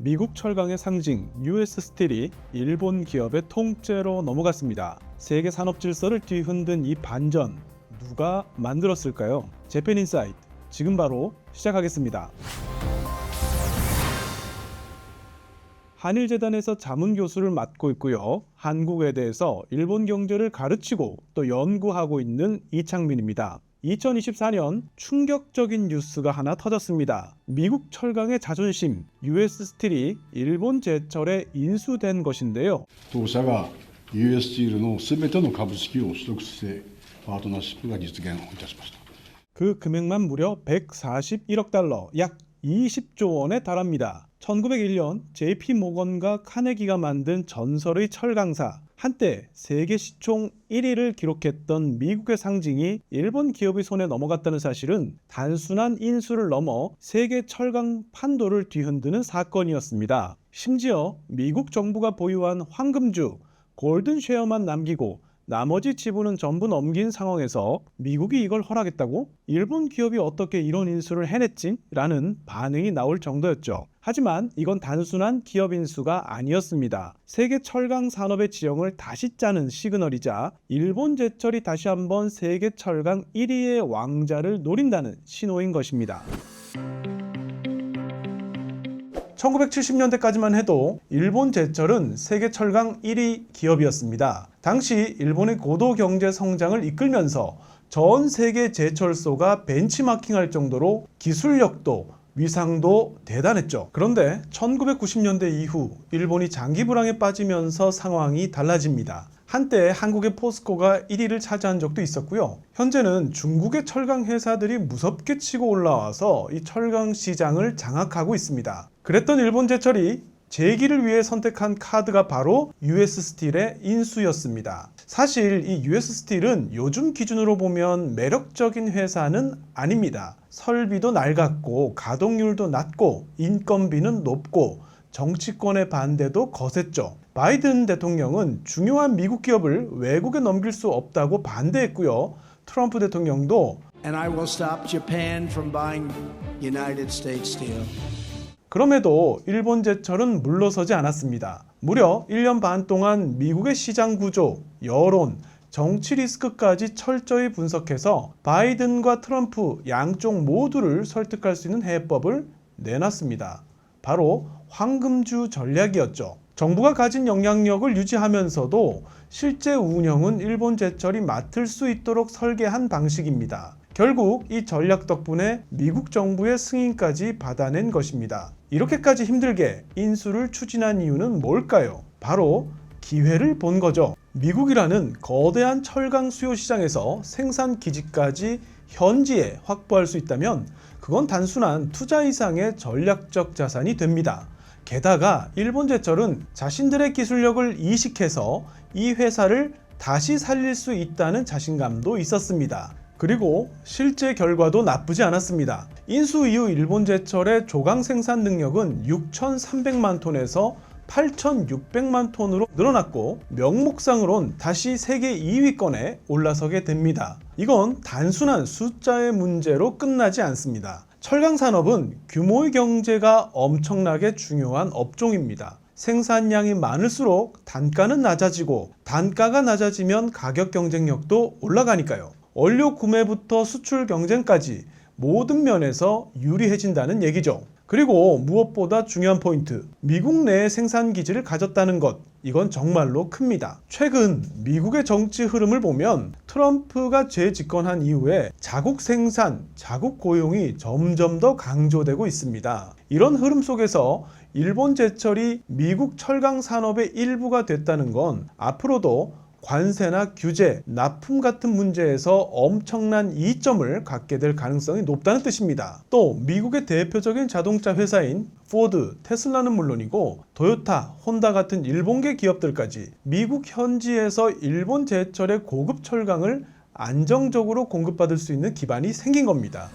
미국 철강의 상징 US 스틸이 일본 기업의 통째로 넘어갔습니다. 세계 산업 질서를 뒤흔든 이 반전 누가 만들었을까요? 재팬 인사이트 지금 바로 시작하겠습니다. 한일재단에서 자문 교수를 맡고 있고요. 한국에 대해서 일본 경제를 가르치고 또 연구하고 있는 이창민입니다. 2024년 충격적인 뉴스가 하나 터졌습니다. 미국 철강의 자존심, US 스틸이 일본 제철에 인수된 것인데요. 동사가 US 스틸의 全ての株式を取得して 파트너십을 実現いたしました.그 금액만 무려 141억 달러, 약 20조 원에 달합니다. 1901년 JP 모건과 카네기가 만든 전설의 철강사 한때 세계 시총 1위를 기록했던 미국의 상징이 일본 기업의 손에 넘어갔다는 사실은 단순한 인수를 넘어 세계 철강 판도를 뒤흔드는 사건이었습니다. 심지어 미국 정부가 보유한 황금주, 골든 쉐어만 남기고 나머지 지분은 전부 넘긴 상황에서 미국이 이걸 허락했다고? 일본 기업이 어떻게 이런 인수를 해냈지? 라는 반응이 나올 정도였죠. 하지만 이건 단순한 기업 인수가 아니었습니다. 세계 철강 산업의 지형을 다시 짜는 시그널이자 일본 제철이 다시 한번 세계 철강 1위의 왕자를 노린다는 신호인 것입니다. 1970년대까지만 해도 일본 제철은 세계 철강 1위 기업이었습니다. 당시 일본의 고도 경제 성장을 이끌면서 전 세계 제철소가 벤치마킹할 정도로 기술력도 위상도 대단했죠. 그런데 1990년대 이후 일본이 장기 불황에 빠지면서 상황이 달라집니다. 한때 한국의 포스코가 1위를 차지한 적도 있었고요. 현재는 중국의 철강 회사들이 무섭게 치고 올라와서 이 철강 시장을 장악하고 있습니다. 그랬던 일본 제철이 재기를 위해 선택한 카드가 바로 US 스틸의 인수였습니다. 사실 이 US 스틸은 요즘 기준으로 보면 매력적인 회사는 아닙니다. 설비도 낡았고 가동률도 낮고 인건비는 높고 정치권의 반대도 거셌죠. 바이든 대통령은 중요한 미국 기업을 외국에 넘길 수 없다고 반대했고요. 트럼프 대통령도 and I will stop Japan from buying United States steel. 그럼에도 일본 제철은 물러서지 않았습니다. 무려 1년 반 동안 미국의 시장 구조, 여론, 정치 리스크까지 철저히 분석해서 바이든과 트럼프 양쪽 모두를 설득할 수 있는 해법을 내놨습니다. 바로 황금주 전략이었죠. 정부가 가진 영향력을 유지하면서도 실제 운영은 일본 제철이 맡을 수 있도록 설계한 방식입니다. 결국 이 전략 덕분에 미국 정부의 승인까지 받아낸 것입니다. 이렇게까지 힘들게 인수를 추진한 이유는 뭘까요? 바로 기회를 본 거죠. 미국이라는 거대한 철강 수요 시장에서 생산 기지까지 현지에 확보할 수 있다면 그건 단순한 투자 이상의 전략적 자산이 됩니다. 게다가 일본 제철은 자신들의 기술력을 이식해서 이 회사를 다시 살릴 수 있다는 자신감도 있었습니다. 그리고 실제 결과도 나쁘지 않았습니다. 인수 이후 일본 제철의 조강 생산 능력은 6,300만 톤에서 8,600만 톤으로 늘어났고 명목상으론 다시 세계 2위권에 올라서게 됩니다. 이건 단순한 숫자의 문제로 끝나지 않습니다. 철강 산업은 규모의 경제가 엄청나게 중요한 업종입니다. 생산량이 많을수록 단가는 낮아지고 단가가 낮아지면 가격 경쟁력도 올라가니까요. 원료 구매부터 수출 경쟁까지 모든 면에서 유리해진다는 얘기죠. 그리고 무엇보다 중요한 포인트, 미국 내에 생산 기지를 가졌다는 것. 이건 정말로 큽니다. 최근 미국의 정치 흐름을 보면 트럼프가 재집권한 이후에 자국 생산, 자국 고용이 점점 더 강조되고 있습니다. 이런 흐름 속에서 일본 제철이 미국 철강 산업의 일부가 됐다는 건 앞으로도 관세나 규제, 납품 같은 문제에서 엄청난 이점을 갖게 될 가능성이 높다는 뜻입니다. 또 미국의 대표적인 자동차 회사인 포드, 테슬라는 물론이고 도요타, 혼다 같은 일본계 기업들까지 미국 현지에서 일본 제철의 고급 철강을 안정적으로 공급받을 수 있는 기반이 생긴 겁니다.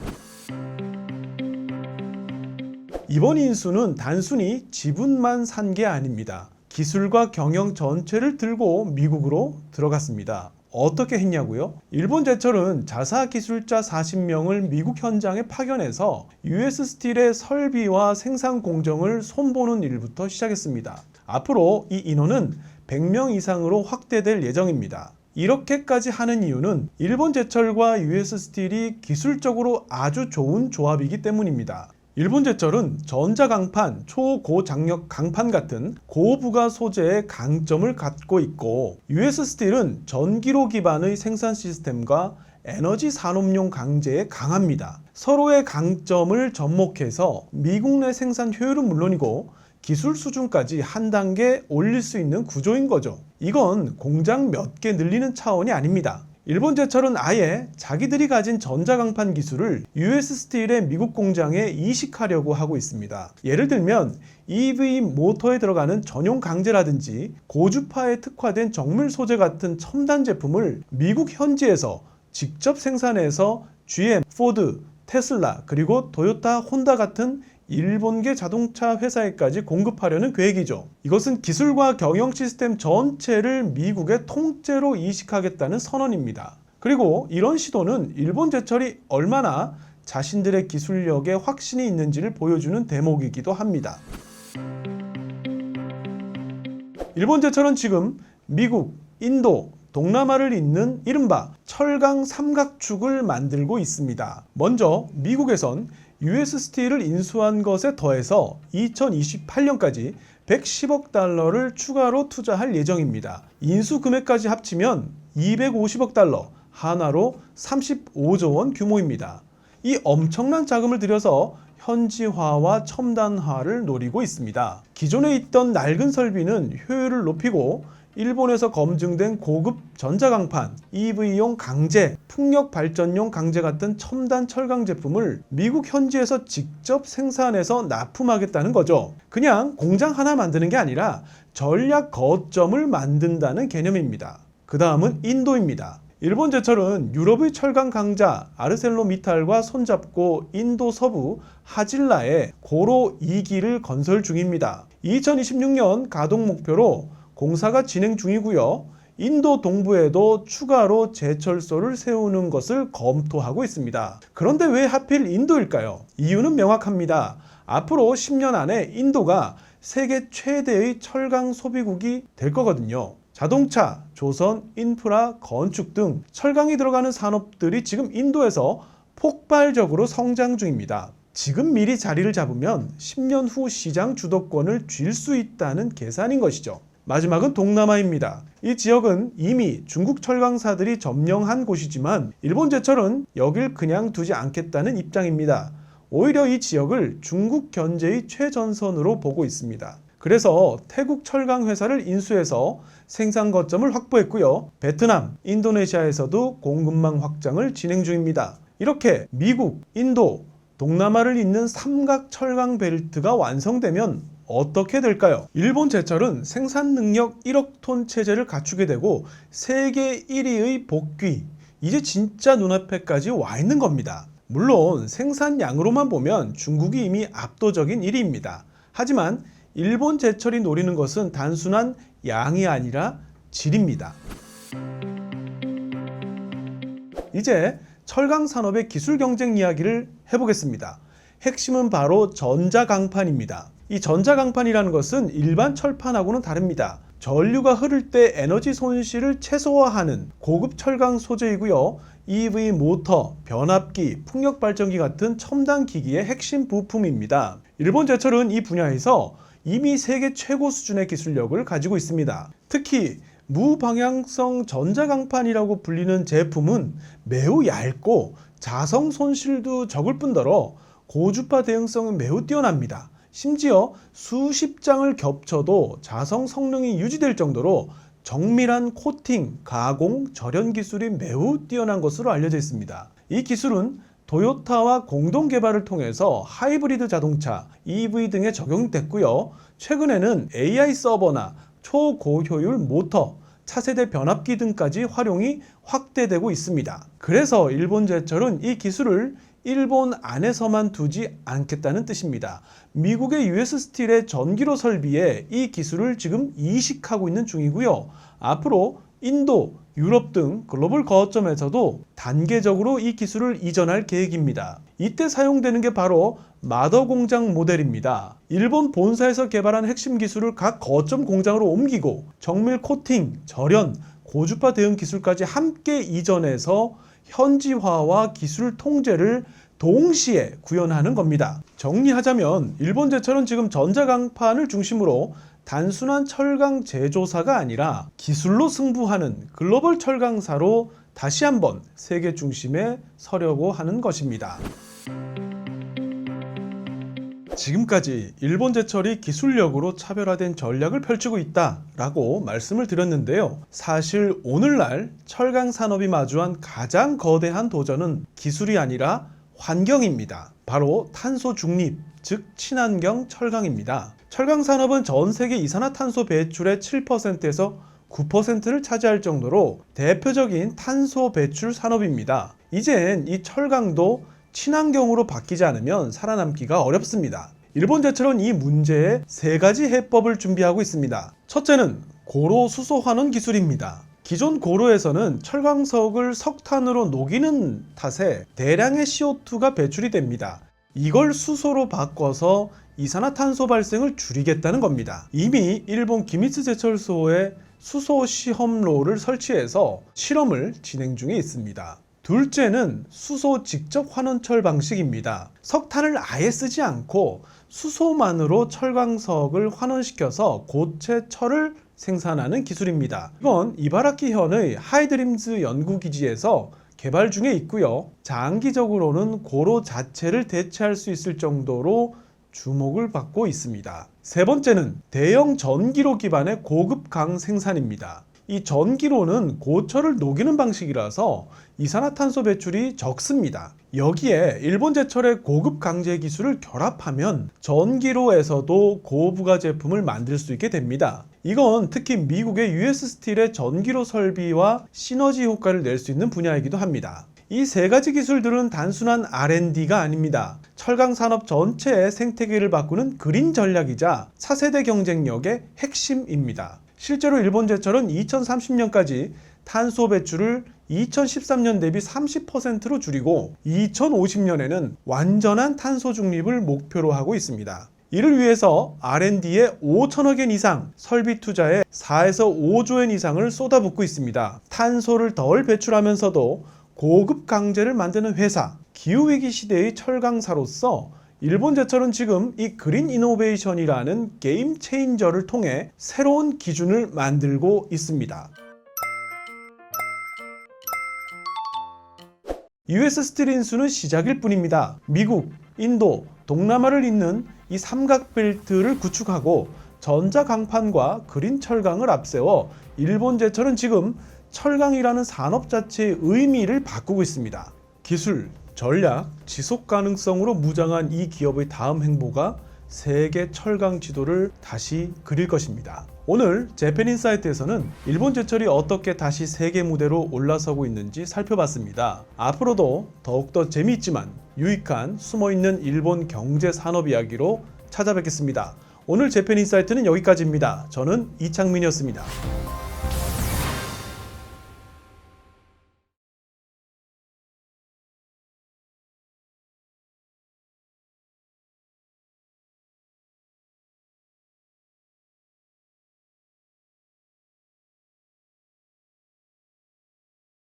이번 인수는 단순히 지분만 산 게 아닙니다. 기술과 경영 전체를 들고 미국으로 들어갔습니다. 어떻게 했냐고요? 일본 제철은 자사 기술자 40명을 미국 현장에 파견해서 US 스틸의 설비와 생산 공정을 손보는 일부터 시작했습니다. 앞으로 이 인원은 100명 이상으로 확대될 예정입니다. 이렇게까지 하는 이유는 일본 제철과 US 스틸이 기술적으로 아주 좋은 조합이기 때문입니다. 일본 제철은 전자강판, 초고장력 강판 같은 고부가 소재의 강점을 갖고 있고 US 스틸은 전기로 기반의 생산 시스템과 에너지 산업용 강제에 강합니다. 서로의 강점을 접목해서 미국 내 생산 효율은 물론이고 기술 수준까지 한 단계 올릴 수 있는 구조인 거죠. 이건 공장 몇 개 늘리는 차원이 아닙니다. 일본 제철은 아예 자기들이 가진 전자강판 기술을 US 스틸의 미국 공장에 이식하려고 하고 있습니다. 예를 들면 EV 모터에 들어가는 전용 강제라든지 고주파에 특화된 정밀 소재 같은 첨단 제품을 미국 현지에서 직접 생산해서 GM, 포드, 테슬라, 그리고 토요타, 혼다 같은 일본계 자동차 회사에까지 공급하려는 계획이죠. 이것은 기술과 경영 시스템 전체를 미국에 통째로 이식하겠다는 선언입니다. 그리고 이런 시도는 일본 제철이 얼마나 자신들의 기술력에 확신이 있는지를 보여주는 대목이기도 합니다. 일본 제철은 지금 미국, 인도, 동남아를 잇는 이른바 철강 삼각축을 만들고 있습니다. 먼저 미국에선 US 스틸을 인수한 것에 더해서 2028년까지 110억 달러를 추가로 투자할 예정입니다. 인수 금액까지 합치면 250억 달러, 하나로 35조 원 규모입니다. 이 엄청난 자금을 들여서 현지화와 첨단화를 노리고 있습니다. 기존에 있던 낡은 설비는 효율을 높이고 일본에서 검증된 고급 전자강판, EV용 강제, 풍력 발전용 강제 같은 첨단 철강 제품을 미국 현지에서 직접 생산해서 납품하겠다는 거죠. 그냥 공장 하나 만드는 게 아니라 전략 거점을 만든다는 개념입니다. 그 다음은 인도입니다. 일본 제철은 유럽의 철강 강자 아르셀로미탈과 손잡고 인도 서부 하질라에 고로 2기를 건설 중입니다. 2026년 가동 목표로 공사가 진행 중이고요. 인도 동부에도 추가로 제철소를 세우는 것을 검토하고 있습니다. 그런데 왜 하필 인도일까요? 이유는 명확합니다. 앞으로 10년 안에 인도가 세계 최대의 철강 소비국이 될 거거든요. 자동차, 조선, 인프라, 건축 등 철강이 들어가는 산업들이 지금 인도에서 폭발적으로 성장 중입니다. 지금 미리 자리를 잡으면 10년 후 시장 주도권을 쥘 수 있다는 계산인 것이죠. 마지막은 동남아입니다. 이 지역은 이미 중국 철강사들이 점령한 곳이지만 일본 제철은 여길 그냥 두지 않겠다는 입장입니다. 오히려 이 지역을 중국 견제의 최전선으로 보고 있습니다. 그래서 태국 철강 회사를 인수해서 생산 거점을 확보했고요. 베트남, 인도네시아에서도 공급망 확장을 진행 중입니다. 이렇게 미국, 인도, 동남아를 잇는 삼각 철강 벨트가 완성되면 어떻게 될까요? 일본 제철은 생산 능력 1억 톤 체제를 갖추게 되고 세계 1위의 복귀, 이제 진짜 눈앞에까지 와 있는 겁니다. 물론 생산량으로만 보면 중국이 이미 압도적인 1위입니다. 하지만 일본 제철이 노리는 것은 단순한 양이 아니라 질입니다. 이제 철강 산업의 기술 경쟁 이야기를 해보겠습니다. 핵심은 바로 전자강판입니다. 이 전자강판이라는 것은 일반 철판하고는 다릅니다. 전류가 흐를 때 에너지 손실을 최소화하는 고급 철강 소재이고요. EV 모터, 변압기, 풍력 발전기 같은 첨단 기기의 핵심 부품입니다. 일본 제철은 이 분야에서 이미 세계 최고 수준의 기술력을 가지고 있습니다. 특히 무방향성 전자강판이라고 불리는 제품은 매우 얇고 자성 손실도 적을 뿐더러 고주파 대응성은 매우 뛰어납니다. 심지어 수십 장을 겹쳐도 자성 성능이 유지될 정도로 정밀한 코팅, 가공, 절연 기술이 매우 뛰어난 것으로 알려져 있습니다. 이 기술은 도요타와 공동 개발을 통해서 하이브리드 자동차, EV 등에 적용됐고요. 최근에는 AI 서버나 초고효율 모터, 차세대 변압기 등까지 활용이 확대되고 있습니다. 그래서 일본 제철은 이 기술을 일본 안에서만 두지 않겠다는 뜻입니다. 미국의 US 스틸의 전기로 설비에 이 기술을 지금 이식하고 있는 중이고요. 앞으로 인도, 유럽 등 글로벌 거점에서도 단계적으로 이 기술을 이전할 계획입니다. 이때 사용되는 게 바로 마더 공장 모델입니다. 일본 본사에서 개발한 핵심 기술을 각 거점 공장으로 옮기고 정밀 코팅, 절연, 고주파 대응 기술까지 함께 이전해서 현지화와 기술 통제를 동시에 구현하는 겁니다. 정리하자면 일본 제철은 지금 전자강판을 중심으로 단순한 철강 제조사가 아니라 기술로 승부하는 글로벌 철강사로 다시 한번 세계 중심에 서려고 하는 것입니다. 지금까지 일본 제철이 기술력으로 차별화된 전략을 펼치고 있다라고 말씀을 드렸는데요. 사실 오늘날 철강 산업이 마주한 가장 거대한 도전은 기술이 아니라 환경입니다. 바로 탄소 중립, 즉 친환경 철강입니다. 철강 산업은 전 세계 이산화탄소 배출의 7%에서 9%를 차지할 정도로 대표적인 탄소 배출 산업입니다. 이젠 이 철강도 친환경으로 바뀌지 않으면 살아남기가 어렵습니다. 일본 제철은 이 문제에 세 가지 해법을 준비하고 있습니다. 첫째는 고로 수소 환원 기술입니다. 기존 고로에서는 철광석을 석탄으로 녹이는 탓에 대량의 CO2가 배출이 됩니다. 이걸 수소로 바꿔서 이산화탄소 발생을 줄이겠다는 겁니다. 이미 일본 기미츠 제철소에 수소 시험로를 설치해서 실험을 진행 중에 있습니다. 둘째는 수소 직접 환원철 방식입니다. 석탄을 아예 쓰지 않고 수소만으로 철광석을 환원시켜서 고체 철을 생산하는 기술입니다. 이건 이바라키현의 하이드림즈 연구기지에서 개발 중에 있고요. 장기적으로는 고로 자체를 대체할 수 있을 정도로 주목을 받고 있습니다. 세 번째는 대형 전기로 기반의 고급 강 생산입니다. 이 전기로는 고철을 녹이는 방식이라서 이산화탄소 배출이 적습니다. 여기에 일본 제철의 고급 강제 기술을 결합하면 전기로에서도 고부가 제품을 만들 수 있게 됩니다. 이건 특히 미국의 US 스틸의 전기로 설비와 시너지 효과를 낼 수 있는 분야이기도 합니다. 이 세 가지 기술들은 단순한 R&D가 아닙니다. 철강 산업 전체의 생태계를 바꾸는 그린 전략이자 차세대 경쟁력의 핵심입니다. 실제로 일본 제철은 2030년까지 탄소 배출을 2013년 대비 30%로 줄이고 2050년에는 완전한 탄소 중립을 목표로 하고 있습니다. 이를 위해서 R&D에 5천억 엔 이상, 설비 투자에 4에서 5조 엔 이상을 쏟아붓고 있습니다. 탄소를 덜 배출하면서도 고급 강제를 만드는 회사, 기후위기 시대의 철강사로서 일본 제철은 지금 이 그린 이노베이션이라는 게임 체인저를 통해 새로운 기준을 만들고 있습니다. US 스틸 인수는 시작일 뿐입니다. 미국, 인도, 동남아를 잇는 이 삼각벨트를 구축하고 전자 강판과 그린 철강을 앞세워 일본 제철은 지금 철강이라는 산업 자체의 의미를 바꾸고 있습니다. 기술, 전략, 지속 가능성으로 무장한 이 기업의 다음 행보가 세계 철강 지도를 다시 그릴 것입니다. 오늘 재팬인 사이트에서는 일본 제철이 어떻게 다시 세계 무대로 올라서고 있는지 살펴봤습니다. 앞으로도 더욱더 재미있지만 유익한 숨어있는 일본 경제 산업 이야기로 찾아뵙겠습니다. 오늘 재팬인 사이트는 여기까지입니다. 저는 이창민이었습니다.